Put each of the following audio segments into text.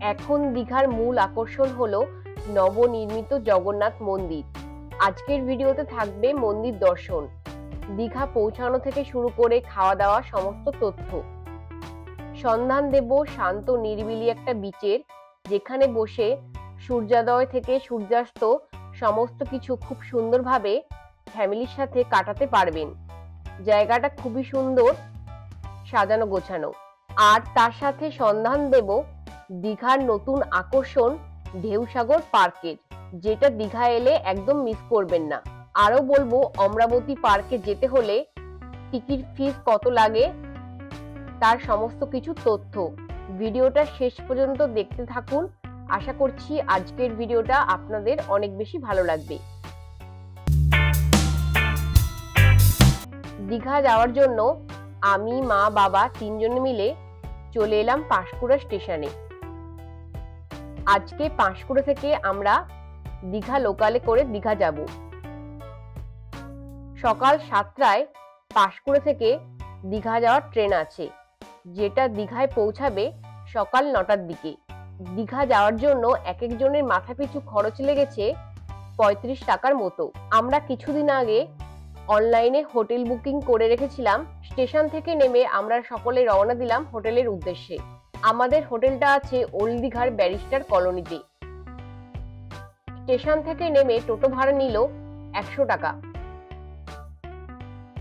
এখন দীঘার মূল আকর্ষণ হল নবনির্মিত জগন্নাথ মন্দির। আজকের ভিডিওতে থাকবে মন্দির দর্শন, দীঘা পৌঁছানো থেকে শুরু করে খাওয়া দাওয়া সমস্ত তথ্য। সন্ধান দেব শান্ত নিরিবিলি একটা বিচের যেখানে বসে সূর্যোদয় থেকে সূর্যাস্ত সমস্ত কিছু খুব সুন্দরভাবে ফ্যামিলির সাথে কাটাতে পারবেন। জায়গাটা খুবই সুন্দর সাজানো গোছানো আর তার সাথে সন্ধান দেব দীঘার নতুন আকর্ষণ ঢেউসাগর পার্কের, যেটা দীঘা এলে একদম মিস করবেন না। আরও বলব, অমরাবতী পার্কে যেতে হলে টিকিট ফিস কত লাগে, তার সমস্ত কিছু তথ্য। ভিডিওটা শেষ পর্যন্ত দেখতে থাকুন। আশা করছি আজকের ভিডিওটা আপনাদের অনেক বেশি ভালো লাগবে। দীঘা যাওয়ার জন্য আমি, মা, বাবা তিনজন মিলে চলে এলাম পাঁশকুড়া স্টেশনে। আজকে পাঁশকুড়া থেকে আমরা দীঘা লোকালে করে দীঘা যাব। সকাল সাতটায় পাঁশকুড়া থেকে দীঘা যাওয়ার ট্রেন আছে। যেটা দীঘায় পৌঁছাবে সকাল নটার দিকে। দীঘা যাওয়ার জন্য এক একজনের মাথা পিছু খরচ লেগেছে পঁয়ত্রিশ টাকার মতো। আমরা কিছুদিন আগে অনলাইনে হোটেল বুকিং করে রেখেছিলাম। স্টেশন থেকে নেমে আমরা সকলে রওনা দিলাম হোটেলের উদ্দেশ্যে। আমাদের হোটেলটা আছে ওল্ড ব্যারিস্টার কলোনিতে। স্টেশন থেকে নেমে টোটো ভাড়া নিল একশো টাকা।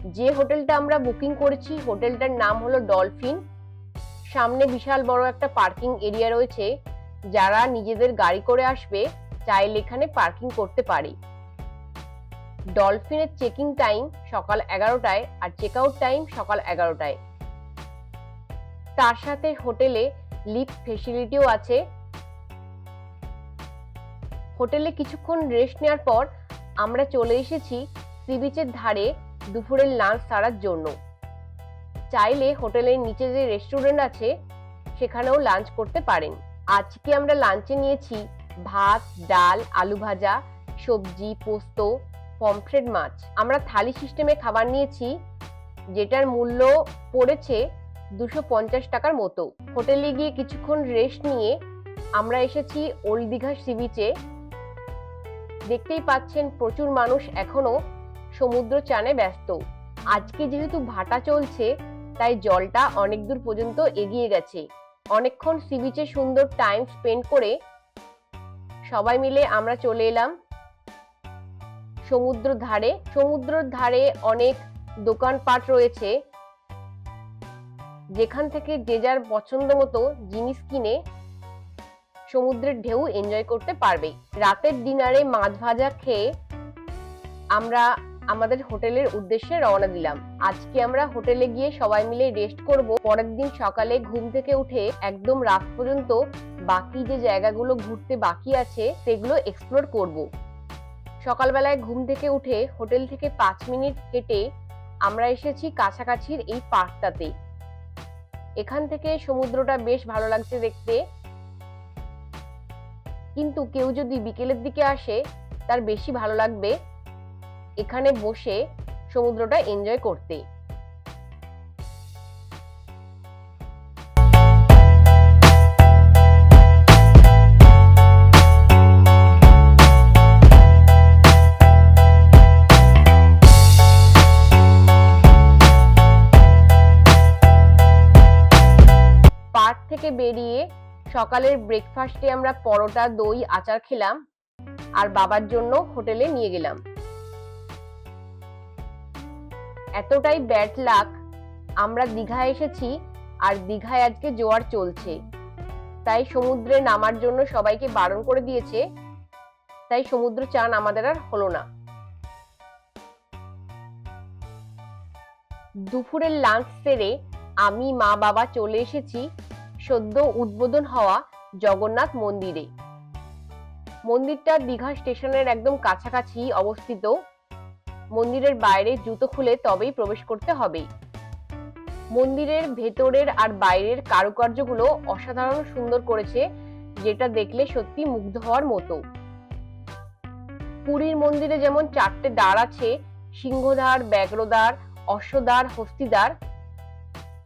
যে হোটেলটা আমরা বুকিং করেছি, হোটেলটার নাম হলো ডলফিন। সামনে বিশাল বড় একটা পার্কিং এরিয়া রয়েছে, যারা নিজেদের গাড়ি করে আসবে, চাইলে এখানে পার্কিং করতে পারে। ডলফিনের চেকিং টাইম সকাল এগারোটায় আর চেক আউট টাইম সকাল এগারোটায়। তার সাথে হোটেলে লিফট ফেসিলিটিও আছে। হোটেলে কিছুক্ষণ রেস্ট নেওয়ার পর আমরা চলে এসেছি সি বিচের ধারে দুপুরের লাঞ্চ সারার জন্য। চাইলে হোটেলের নিচে যে রেস্টুরেন্ট আছে, সেখানেও লাঞ্চ করতে পারেন। আজকে আমরা লাঞ্চে নিয়েছি ভাত, ডাল, আলু ভাজা, সবজি, পোস্ত পমফ্রেট মাছ। আমরা থালি সিস্টেমে খাবার নিয়েছি, যেটার মূল্য পড়েছে দুশো পঞ্চাশ টাকার মতো। হোটেলে গিয়ে কিছুক্ষণ রেস্ট নিয়ে আমরা এসেছি ওল্ড দীঘা সি বিচে দেখতেই পাচ্ছেন প্রচুর মানুষ এখনও সমুদ্র চানে ব্যস্ত। আজকে যেহেতু ভাটা চলছে, তাই জলটা অনেক দূর পর্যন্ত এগিয়ে গেছে। অনেকক্ষণ সি বিচে সুন্দর টাইম স্পেন্ড করে সবাই মিলে আমরা চলে এলাম সমুদ্র ধারে সমুদ্রের ধারে অনেক দোকানপাট রয়েছে। যেখান থেকে যে যার পছন্দ মতো জিনিস কিনে সমুদ্রের ঢেউ এনজয় করতে পারবে রাতের ডিনারে মাছ ভাজা খেয়ে আমরা আমাদের হোটেলের উদ্দেশ্যে রওনা দিলাম। আজকে আমরা হোটেলে গিয়ে সবাই মিলে রেস্ট করব। পরের দিন সকালে ঘুম থেকে উঠে একদম রাত পর্যন্ত বাকি যে জায়গাগুলো ঘুরতে বাকি আছে, সেগুলো এক্সপ্লোর করব। সকালবেলায় ঘুম থেকে উঠে হোটেল থেকে পাঁচ মিনিট হেঁটে আমরা এসেছি কাছাকাছির এই পার্কটাতে এখান থেকে সমুদ্রটা বেশ ভালো লাগছে দেখতে। কিন্তু কেউ যদি বিকেলের দিকে আসে, তার বেশি ভালো লাগবে এখানে বসে সমুদ্রটা এনজয় করতে। থেকে বেরিয়ে সকালের ব্রেকফাস্টে আমরা পরোটা, দই, আচার খেলাম আর বাবার জন্য হোটেলে নিয়ে গেলাম। এতটাই ব্যাড লাক আমরা দীঘায় এসেছি আর দীঘায় আজকে জোয়ার চলছে। তাই সমুদ্রে নামার জন্য সবাইকে বারণ করে দিয়েছে, তাই সমুদ্র চান আমাদের আর হলো না। দুপুরের লাঞ্চ সেরে আমি, মা, বাবা চলে এসেছি সদ্য উদ্বোধন হওয়া জগন্নাথ মন্দিরে। মন্দিরটা দীঘা স্টেশনের একদম কাছাকাছি অবস্থিত। মন্দিরের বাইরে জুতো খুলে তবেই প্রবেশ করতে হবে। মন্দিরের ভেতরের আর বাইরের কারুকার্যগুলো অসাধারণ সুন্দর করেছে, যেটা দেখলে সত্যি মুগ্ধ হওয়ার মতো। পুরীর মন্দিরে যেমন চারটে দ্বার আছে, সিংহদ্বার, ব্যাঘ্রদ্বার, অশ্বদ্বার, হস্তিদ্বার,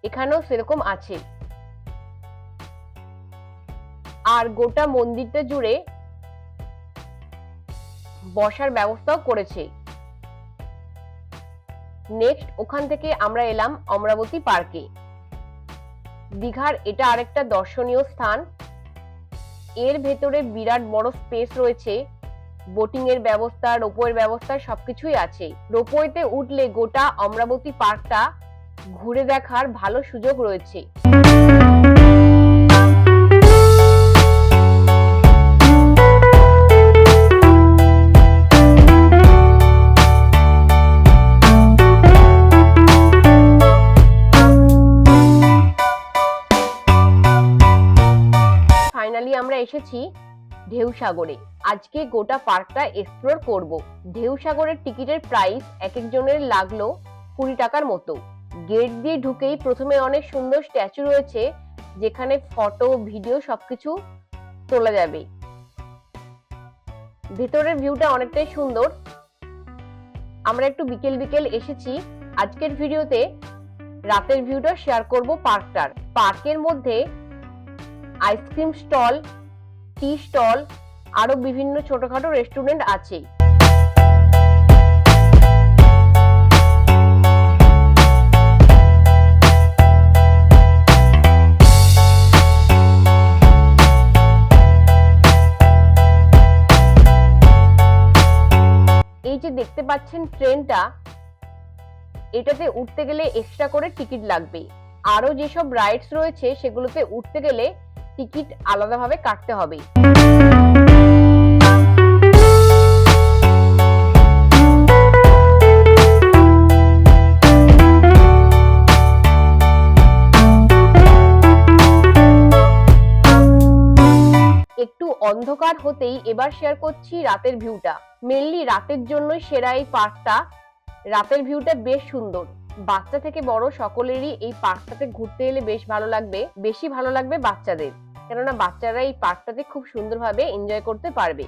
এখানেও সেরকম আছে। আর গোটা মন্দিরটা জুড়ে বসার ব্যবস্থাও করেছে। নেক্সট ওখান থেকে আমরা এলাম অমরাবতী পার্কে। দীঘার এটা আরেকটা দর্শনীয় স্থান। এর ভেতরে বিরাট বড় স্পেস রয়েছে। বোটিং এর ব্যবস্থা, রোপওয়ের ব্যবস্থা, সবকিছুই আছে। রোপওয়েতে উঠলে গোটা অমরাবতী পার্কটা ঘুরে দেখার ভালো সুযোগ রয়েছে। এসেছি ঢেউসাগরে। আজকে গোটা পার্কটা এক্সপ্লোর করব। ঢেউসাগরের টিকিটের প্রাইস এক একজনের লাগল কুড়ি টাকার মতো। গেট দিয়ে ঢুকেই প্রথমে অনেক সুন্দর স্ট্যাচু রয়েছে, যেখানে ফটো ভিডিও সবকিছু তোলা যাবে। ভেতরের ভিউটা অনেকটাই সুন্দর। আমরা একটু বিকেল বিকেল এসেছি। আজকের ভিডিওতে রাতের ভিউটা শেয়ার করব পার্কটার। পার্কের মধ্যে আইসক্রিম স্টল টি স্টল, আরও বিভিন্ন ছোটখাটো রেস্টুরেন্ট আছে এই যে দেখতে পাচ্ছেন ট্রেনটা, এটাতে উঠতে গেলে এক্সট্রা করে টিকিট লাগবে। আরও যেসব রাইডস রয়েছে, সেগুলোতে উঠতে গেলে টিকিট আলাদাভাবে কাটতে হবে একটু অন্ধকার হতেই এবার শেয়ার করছি রাতের ভিউটা মেনলি রাতের জন্যই সেরা এই পার্কটা রাতের ভিউটা বেশ সুন্দর। বাচ্চা থেকে বড় সকলেরই এই পার্কটাতে ঘুরতে এলে বেশ ভালো লাগবে, বেশি ভালো লাগবে বাচ্চাদের। কেননা বাচ্চারা এই পার্কটাতে খুব সুন্দরভাবে এনজয় করতে পারবে।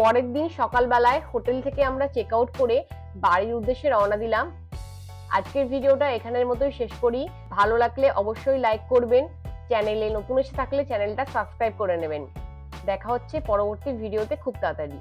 পরের দিন সকালবেলায় হোটেল থেকে আমরা চেক আউট করে বাড়ির উদ্দেশ্যে রওনা দিলাম। আজকের ভিডিওটা এখানের মতোই শেষ করি। ভালো লাগলে অবশ্যই লাইক করবেন। চ্যানেলে নতুন এসে থাকলে চ্যানেলটা সাবস্ক্রাইব করে নেবেন। দেখা হচ্ছে পরবর্তী ভিডিওতে খুব তাড়াতাড়ি।